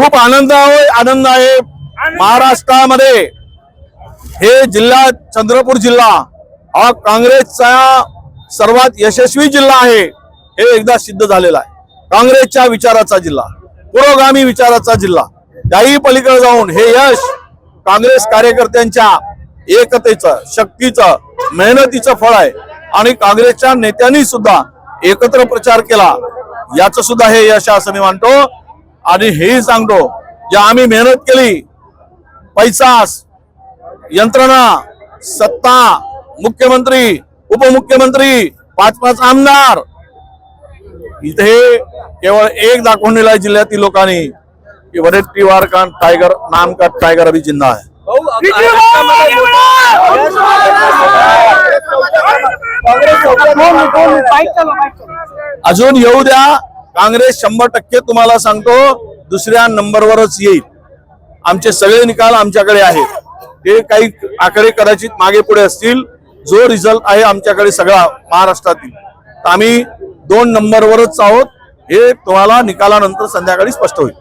खूप आनंद आहे आनंद आहे. महाराष्ट्रामध्ये हे जिल्हा चंद्रपूर जिल्हा हा काँग्रेसचा सर्वात यशस्वी जिल्हा आहे हे एकदा सिद्ध झालेलं आहे. काँग्रेसच्या विचाराचा जिल्हा पुरोगामी विचाराचा जिल्हा. त्याही पलीकडे जाऊन हे यश काँग्रेस कार्यकर्त्यांच्या एकतेचं शक्तीचं मेहनतीचं फळ आहे. आणि काँग्रेसच्या नेत्यांनी सुद्धा एकत्र प्रचार केला. याचं सुद्धा हे यश असं मी मानतो. आणि हेही सांगतो जे आम्ही मेहनत केली पैसा यंत्रणा सत्ता मुख्यमंत्री उपमुख्यमंत्री पाच पाच आमदार. इथे केवळ एक दाखवून दिलाय जिल्ह्यातील लोकांनी की वडेट्टीवार का टायगर नाम का टायगर अभी जिंदा है महाराष्ट्रामध्ये अजून येऊ द्या काँग्रेस शंभर टक्के तुम्हाला सांगतो दुसऱ्या नंबरवरच येईल. आमचे सगळे निकाल आमच्याकडे आहेत. ते काही आकडे कदाचित मागे पुढे असतील. जो रिझल्ट आहे आमच्याकडे सगळा महाराष्ट्रातील. तर आम्ही दोन नंबरवरच आहोत. हे तुम्हाला निकालानंतर संध्याकाळी स्पष्ट होईल.